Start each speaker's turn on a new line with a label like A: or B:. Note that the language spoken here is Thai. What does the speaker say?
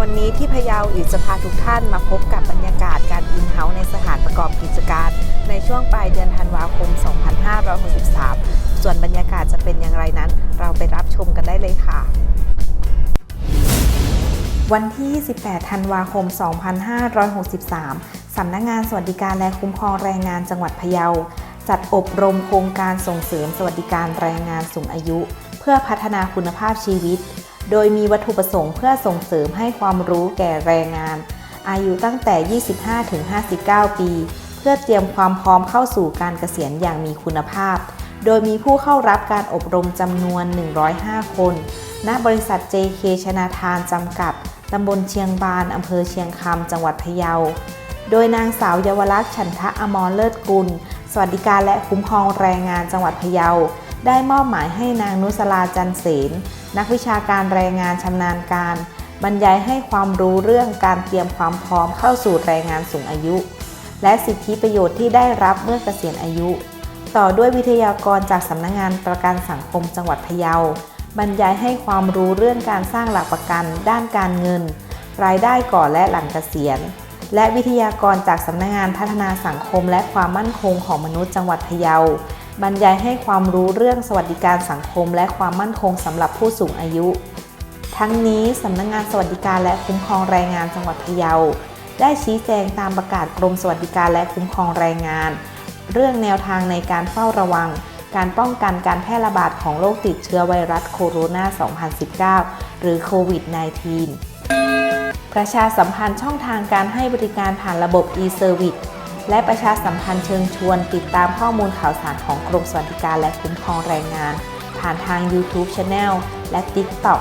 A: วันนี้ที่พะเยาอีกจะพาทุกท่านมาพบกับบรรยากาศการอินเฮ้าส์ในสถานประกอบกิจการ ในช่วงปลายเดือนธันวาคม 2563 ส่วนบรรยากาศจะเป็นอย่างไรนั้น เราไปรับชมกันได้เลยค่ะวันที่28ธันวาคม 2563 สำนักงานสวัสดิการและคุ้มครองแรงงานจังหวัดพะเยา จัดอบรมโครงการส่งเสริมสวัสดิการแรงงานสูงอายุ เพื่อพัฒนาคุณภาพชีวิต โดยมีวัตถุประสงค์เพื่อส่งเสริมให้ความรู้แก่แรงงาน อายุตั้งแต่ 25-59 ปี เพื่อเตรียมความพร้อมเข้าสู่การเกษียณอย่างมีคุณภาพ โดยมีผู้เข้ารับการอบรมจำนวน 105 คน ณ บริษัท JK ชนาทานจำกัด ตำบลเชียงบาน อำเภอเชียงคำ จังหวัดพะเยา โดยนางสาวเยาวลักษณ์ฉันทะอมรเลิศกุล สวัสดิการและคุ้มครองแรงงานจังหวัดพะเยา ได้มอบหมายให้นางนุสลาจันเสนนักวิชาการแรงงานชำนาญการ บรรยายให้ความรู้เรื่องการเตรียมความพร้อมเข้าสู่แรงงานสูงอายุ และสิทธิประโยชน์ที่ได้รับเมื่อเกษียณอายุ ต่อด้วยวิทยากรจากสำนักงงานประกันสังคมจังหวัดพะเยา บรรยายให้ความรู้เรื่องการสร้างหลักประกัน ด้านการเงิน รายได้ก่อนและหลังเกษียณ และวิทยากรจากสำนักงานพัฒนาสังคมและความมั่นคงของมนุษย์จังหวัดพะเยา บรรยายให้ความรู้เรื่องสวัสดิการสังคม และความมั่นคงสำหรับผู้สูงอายุ ทั้งนี้สำนักงานสวัสดิการและคุ้มครองแรงงานจังหวัดพะเยา ได้ชี้แจงตามประกาศกรมสวัสดิการและคุ้มครองแรงงาน เรื่องแนวทางในการเฝ้าระวัง การป้องกันการแพร่ระบาดของโรคติดเชื้อไวรัสโคโรนา 2019 หรือโควิด -19 ประชาสัมพันธ์ช่องทางการให้บริการผ่านระบบ e-service และประชาสัมพันธ์เชิญชวน ติดตามข้อมูลข่าวสารของกรมสวัสดิการและคุ้มครองแรงงาน ผ่านทาง YouTube Channel และ TikTok